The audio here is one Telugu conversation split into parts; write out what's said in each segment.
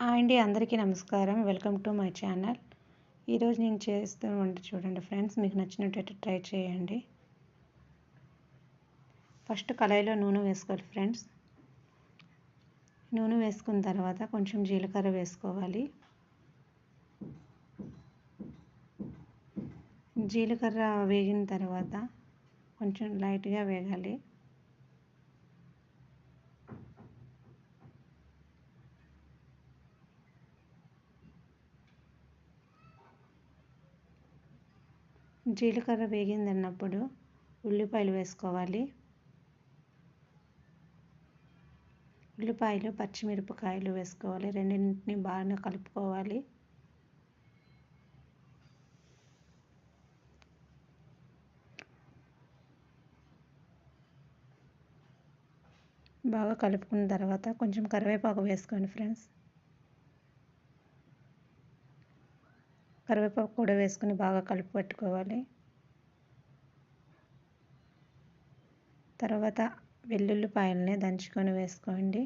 అండి అందరికీ నమస్కారం. Welcome to my channel. ఈరోజు నేను చేస్తూ వంట చూడండి ఫ్రెండ్స్ మీకు నచ్చినట్టు ట్రై చేయండి. ఫస్ట్ కళాయిలో నూనె వేసుకోవాలి ఫ్రెండ్స్. నూనె వేసుకున్న తర్వాత కొంచెం జీలకర్ర వేసుకోవాలి. జీలకర్ర వేగిన తర్వాత కొంచెం లైట్గా వేగాలి. జీలకర్ర వేగింది అన్నప్పుడు ఉల్లిపాయలు వేసుకోవాలి. ఉల్లిపాయలు పచ్చిమిరపకాయలు వేసుకోవాలి. రెండింటిని బాగా కలుపుకోవాలి. బాగా కలుపుకున్న తర్వాత కొంచెం కరివేపాకు వేసుకోండి ఫ్రెండ్స్. కరివేపాకు కూడా వేసుకుని బాగా కలిపి పెట్టుకోవాలి. తర్వాత వెల్లుల్లిపాయలని దంచుకొని వేసుకోండి.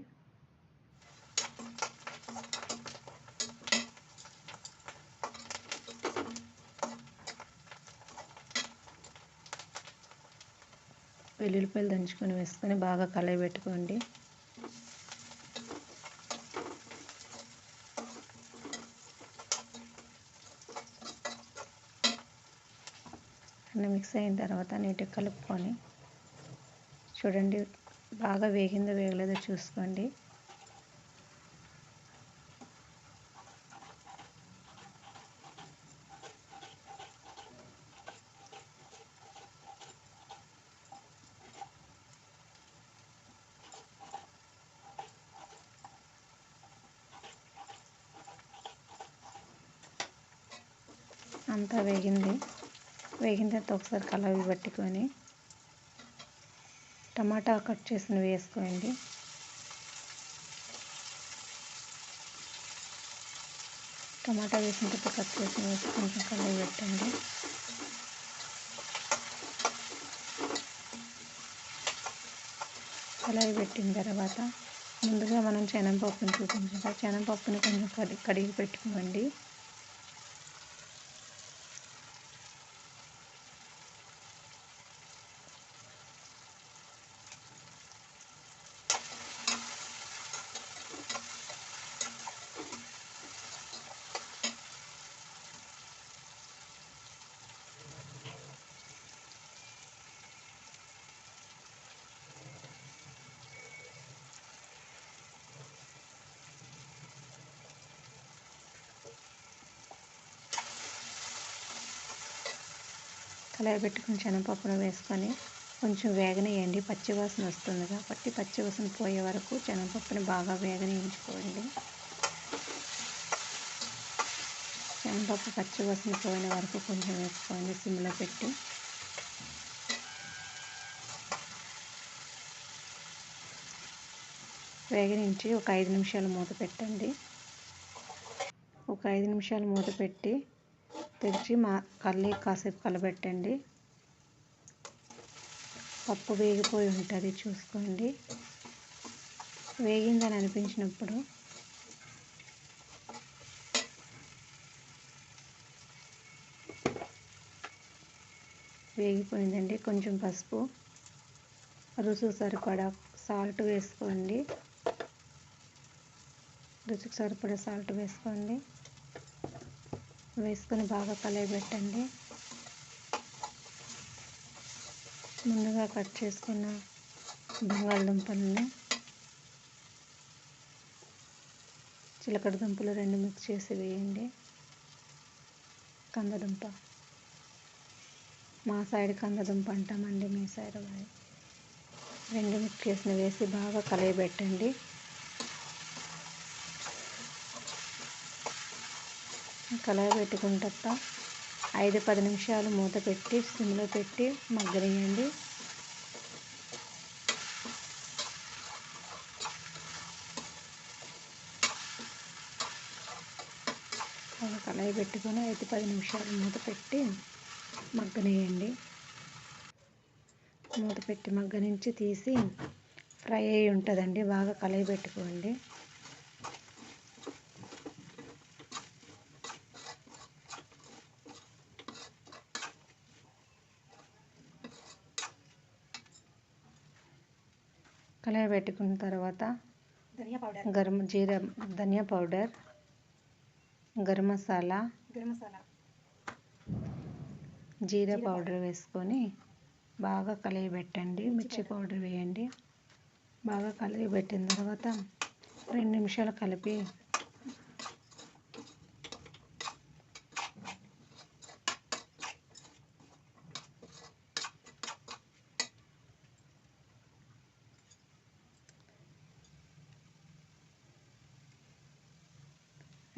వెల్లుల్లిపాయలు దంచుకొని వేసుకొని బాగా కలయి పెట్టుకోండి అన్నీ మిక్స్ అయిన తర్వాత నీట్గా కలుపుకొని చూడండి బాగా వేగిందో వేగలేదో చూసుకోండి. అంతా వేగింది. వేగిన తర్వాత ఒకసారి కలవి పట్టుకొని టమాటా కట్ చేసిన వేసుకోండి. టమాటా వేసిన తర్వాత కట్ చేసిన వేసి కొంచెం కలవి పెట్టండి. కలవి పెట్టిన తర్వాత ముందుగా మనం శనగపప్పుని చూపించాం శనగపప్పుని కొంచెం కడిగి కడిగి పెట్టుకోండి. కలర్ పెట్టుకుని శనగపప్పును వేసుకొని కొంచెం వేగనేయండి. పచ్చివాసన వస్తుంది కాబట్టి పచ్చివాసన పోయే వరకు శనగపప్పుని బాగా వేగనేయించుకోండి. శనగపప్పు పచ్చివాసన పోయిన వరకు కొంచెం వేసుకోండి సిమ్లో పెట్టి. వేగనించి ఒక ఐదు నిమిషాలు మూత పెట్టండి. ఒక ఐదు నిమిషాలు మూత పెట్టి తెచ్చి మా కల్లి కాసేపు కలబెట్టండి. పప్పు వేగిపోయి ఉంటుంది చూసుకోండి. వేగిందని అనిపించినప్పుడు వేగిపోయిందండి. కొంచెం పసుపు రుచి సరిపడా సాల్ట్ వేసుకోండి. రుచికి సరిపడా సాల్ట్ వేసుకోండి. వేసుకొని బాగా కలయబెట్టండి. ముందుగా కట్ చేసుకున్న బంగాళదుంపలని చిలకడ దుంపలు రెండు మిక్స్ చేసి వేయండి. కందదుంప. మా సైడ్ కందదుంప అంటామండి మీ సైడ్ రెండు మిక్స్ చేసిన వేసి బాగా కలయబెట్టండి. కలర్ పెట్టుకుంటా ఐదు పది నిమిషాలు మూత పెట్టి సిమ్లో పెట్టి మగ్గనియండి. కళాయి పెట్టుకొని ఐదు పది నిమిషాలు మూత పెట్టి మగ్గనేయండి. మూత పెట్టి మగ్గ నుంచి తీసి ఫ్రై అయి ఉంటుందండి బాగా కలయి పెట్టుకోండి. కలయి పెట్టుకున్న తర్వాత dhania powder. Garam jeera dhania powder garam masala garam masala. Jeera powder. వేసుకొని బాగా కలిగి పెట్టండి. మిర్చి పౌడర్. వేయండి. బాగా కలిగి పెట్టిన తర్వాత రెండు నిమిషాలు కలిపి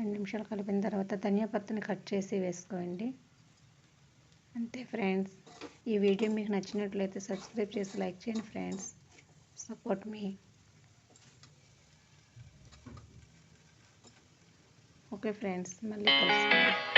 రెండు నిమిషాలు కలిపిన తర్వాత ధనియా పత్తిని కట్ చేసి వేసుకోండి. అంతే ఫ్రెండ్స్. ఈ వీడియో మీకు నచ్చినట్లయితే సబ్స్క్రైబ్ చేసి లైక్ చేయండి ఫ్రెండ్స్. సపోర్ట్ మీ. ఓకే ఫ్రెండ్స్ మళ్ళీ కలుసుకుందాం.